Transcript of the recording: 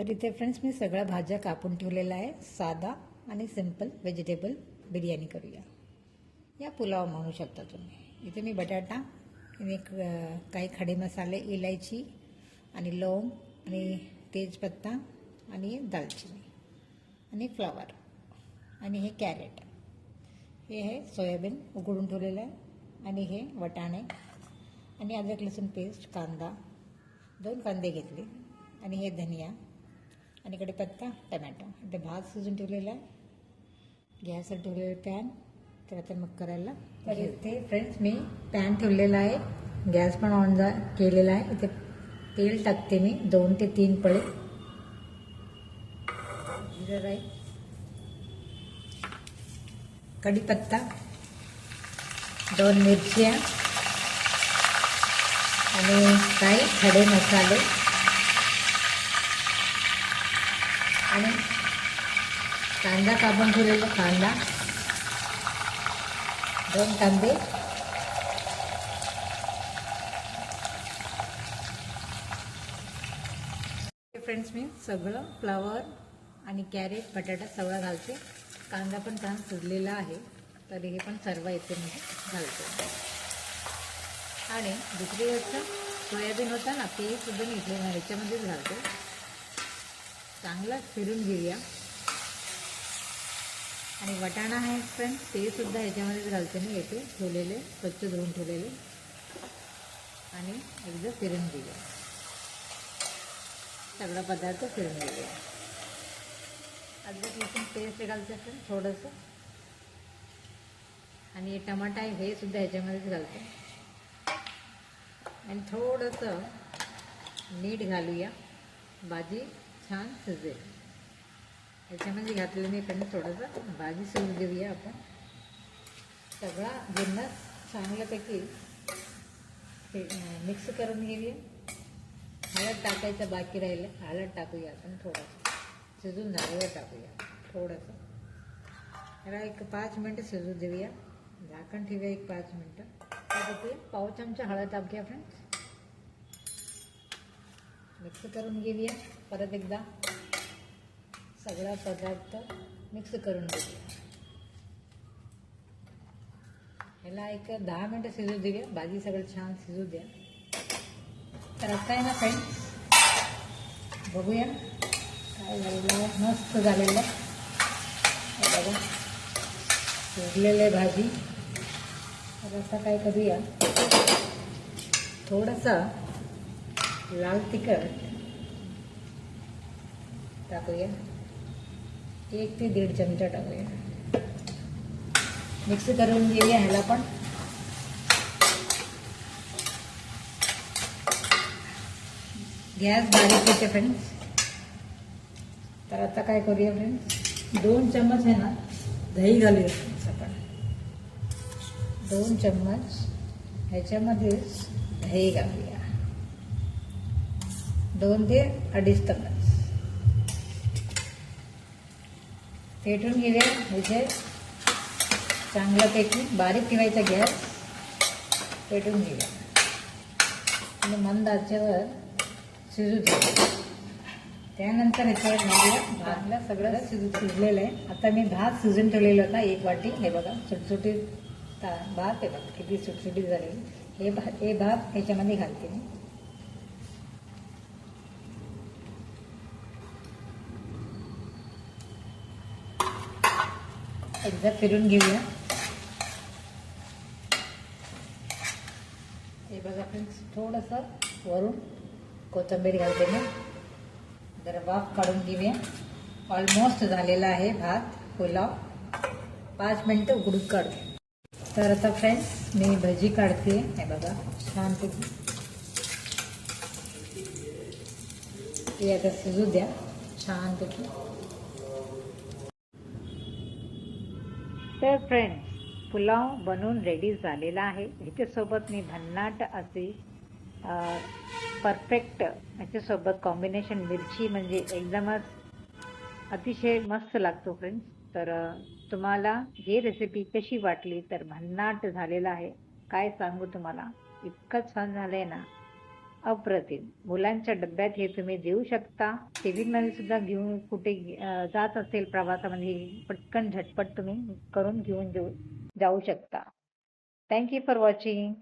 तर इथे फ्रेंड्स मी सगळ्या भाज्या कापून ठेवलेल्या आहे साधा आणि सिंपल व्हेजिटेबल बिर्याणी करूया. या पुलाव म्हणू शकता तुम्ही. इथे मी बटाटा आणि एक काही खडे मसाले इलायची आणि लवंग आणि तेजपत्ता आणि दालचिनी आणि फ्लॉवर आणि हे कॅरेट हे आहे सोयाबीन उकडून ठेवलेलं आहे आणि हे वटाणे आणि अद्रक लसूण पेस्ट कांदा दोन कांदे घेतले आणि हे धनिया आणि कढीपत्ता टमॅटो. इथे भात शिजून ठेवलेला आहे. गॅसवर ठेवलेलं पॅन. तर आता मग करायला. तर इथे फ्रेंड्स मी पॅन ठेवलेला आहे. गॅस पण ऑन जा केलेला आहे. इथे तेल टाकते मी. दोन ते तीन पळे. जिरं राई. कढीपत्ता दोन मिरच्या. आणि काही खडे मसाले. आणि कांदा कापून ठेवलेला कांदा. दोन कांदे. फ्रेंड्स मी सगळं फ्लावर आणि कॅरेट बटाटा सगळं घालते. कांदा पण छान सुरलेला आहे तर हे पण सर्व येते मी घालते. आणि दुसरी गोष्ट सोयाबीन होता ना तेही सुद्धा मी इथले ह्याच्यामध्येच घालते. चांगला फिरून घेऊया. आणि वटाणा आहे फ्रेंड ते सुद्धा ह्याच्यामध्येच घालते मी येते ठेवलेले स्वच्छ धुवून ठेवलेले. आणि एकदा फिरून घेऊया. सगळा पदार्थ फिरून घेऊया. अद्रक लसूण पेस्ट घालते फ्रेंड थोडंसं. आणि टमाटा आहे हे सुद्धा ह्याच्यामध्येच घालते. आणि थोडंसं मीठ घालूया. भाजी छान शिजेल त्याच्यामध्ये घातलं मी पण थोडंसं भाजी शिजू देऊया आपण. सगळा जिन्नस चांगल्यापैकी ते मिक्स करून घेऊया. हळद टाकायचं बाकी राहिलं. हळद टाकूया आपण थोडंसं. शिजून झाल्यावर टाकूया. थोडंसं. त्याला एक पाच मिनटं शिजू देऊया. झाकण ठेवूया एक पाच मिनटं. त्यासाठी पाव चमचा हळद टाकूया फ्रेंड्स मिक्स करून घेऊया. परत एकदा सगळा पदार्थ मिक्स करून घेऊया ह्याला एक दहा मिनटं शिजू देऊया. भाजी सगळं छान शिजू द्या. तर आता आहे ना फ्रेंड्स बघूया काय झालेलं आहे. मस्त झालेलं आहे. बघा शिजलेलं आहे भाजी. तर आता काय करूया? थोडासा लाल तिखट टाकूया. एक ते दीड चमचा टाकूया. मिक्स करून घेऊया ह्याला पण. गॅस बारीक येते फ्रेंड्स तर आता काय करूया फ्रेंड्स दोन चम्मच आहे ना दही घालूया फ्रेंड्स आपण. दोन चम्मच. ह्याच्यामध्ये दही घालूया. दोन ते अडीच चम्मच. पेटून घेऊया. ह्याचे चांगल्यापैकी बारीक ठेवायचा गॅस. पेटून घेऊया. आणि मंद आचेवर शिजू द्या त्यानंतर ह्याच्यावर भागला भातला सगळं शिजू शिजलेलं आहे. आता मी भात शिजून ठेवलेला होता. एक वाटी. हे बघा सुटसुटीत ता भात आहे बघा किती सुटसुटीत झालेली. हे भात हे भात ह्याच्यामध्ये घालते मी. एकदा फिरून घेऊया. हे बघा फ्रेंड्स थोडंसं वरून कोथिंबीर घालते मी. जरा वाफ काढून घेऊया. ऑलमोस्ट झालेला आहे भात पुलाव. पाच मिनटं उघडून काढू. तर आता फ्रेंड्स मी भजी काढते. हे बघा छानपैकी. ती आता शिजू द्या. छानपैकी. तर फ्रेंड्स पुलाव बनवून रेडी झालेला आहे. ह्याच्यासोबत मी भन्नाट असे परफेक्ट ह्याच्यासोबत कॉम्बिनेशन मिरची म्हणजे एकदमच अतिशय मस्त लागतो फ्रेंड्स तर तुम्हाला ही रेसिपी कशी वाटली? तर भन्नाट झालेला आहे. काय सांगू तुम्हाला? इतकं छान आहे ना. अप्रतिम. मुलांच्या डब्यात हे तुम्ही देऊ शकता. टिफिनमध्ये सुद्धा घेऊन कुठे जात असेल प्रवासामध्ये पटकन झटपट तुम्ही करून घेऊन जाऊ जाऊ शकता. Thank you for watching